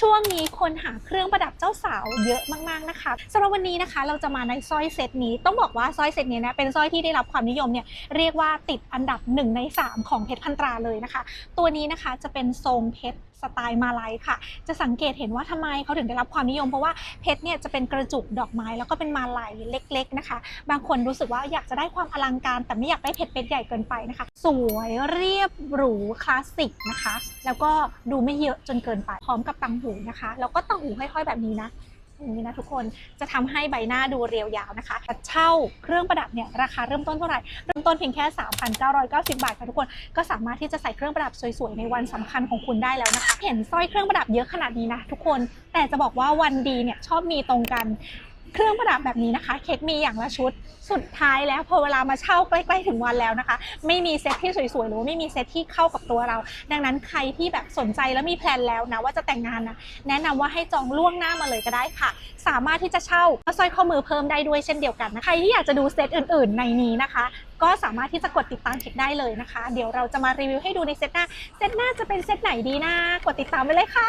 ช่วงนี้คนหาเครื่องประดับเจ้าสาวเยอะมากๆนะคะสำหรับวันนี้นะคะเราจะมาในสร้อยเซตนี้ต้องบอกว่าสร้อยเซตนี้นะเป็นสร้อยที่ได้รับความนิยมเนี่ยเรียกว่าติดอันดับ 1 ใน 3 ของเพชรพันตราเลยนะคะ ตัวนี้นะคะจะเป็นทรงเพชรสไตล์มาลัยค่ะ จะสังเกตเห็นว่าทำไมเขาถึงได้รับความนิยม เพราะว่าเพชรเนี่ยจะเป็นกระจุกดอกไม้แล้วก็เป็นมาลัยเล็ก ๆนะคะ บางคนรู้สึกว่าอยากจะได้ความอลังการ แต่ไม่อยากได้เพชรเม็ดใหญ่เกินไปนะคะ สวยเรียบหรูคลาสสิกนะคะ แล้วก็ดูไม่เยอะจนเกินไปพร้อมกับตังหูนะคะ แล้วก็ตังหูห้อยๆแบบนี้นะ นี้นะทุกคนจะทำให้ใบหน้าดูเรียวยาวนะคะเช่าเครื่องประดับเนี่ยราคาเริ่มต้นเท่าไหร่ เริ่มต้นเพียงแค่ 3,990 บาทค่ะทุกคนก็สามารถที่จะใส่เครื่องประดับสวยๆในวันสำคัญของคุณได้แล้วนะคะ เห็นสร้อยเครื่องประดับเยอะขนาดนี้นะทุกคนแต่จะบอกว่าวันดีเนี่ยชอบมีตรงกัน เครื่องประดับแบบนี้นะคะ เค้กมีอย่างละชุด สุดท้ายแล้วพอเวลามาเช่าใกล้ๆถึงวันแล้วนะคะ ไม่มีเซตที่สวยๆหรือว่าไม่มีเซตที่เข้ากับตัวเรา ดังนั้นใครที่แบบสนใจแล้วมีแพลนแล้วนะว่าจะแต่งงานนะแนะนำว่าให้จองล่วงหน้ามาเลยก็ได้ค่ะ สามารถที่จะเช่าสร้อยข้อมือเพิ่มได้ด้วยเช่นเดียวกันนะใครที่อยากจะดูเซตอื่น ๆ ในนี้นะคะ ก็สามารถที่จะกดติดตามเค้กได้เลยนะคะ เดี๋ยวเราจะมารีวิวให้ดูในเซตหน้าเซตหน้าจะเป็นเซตไหนดีนะกดติดตามไปเลยค่ะ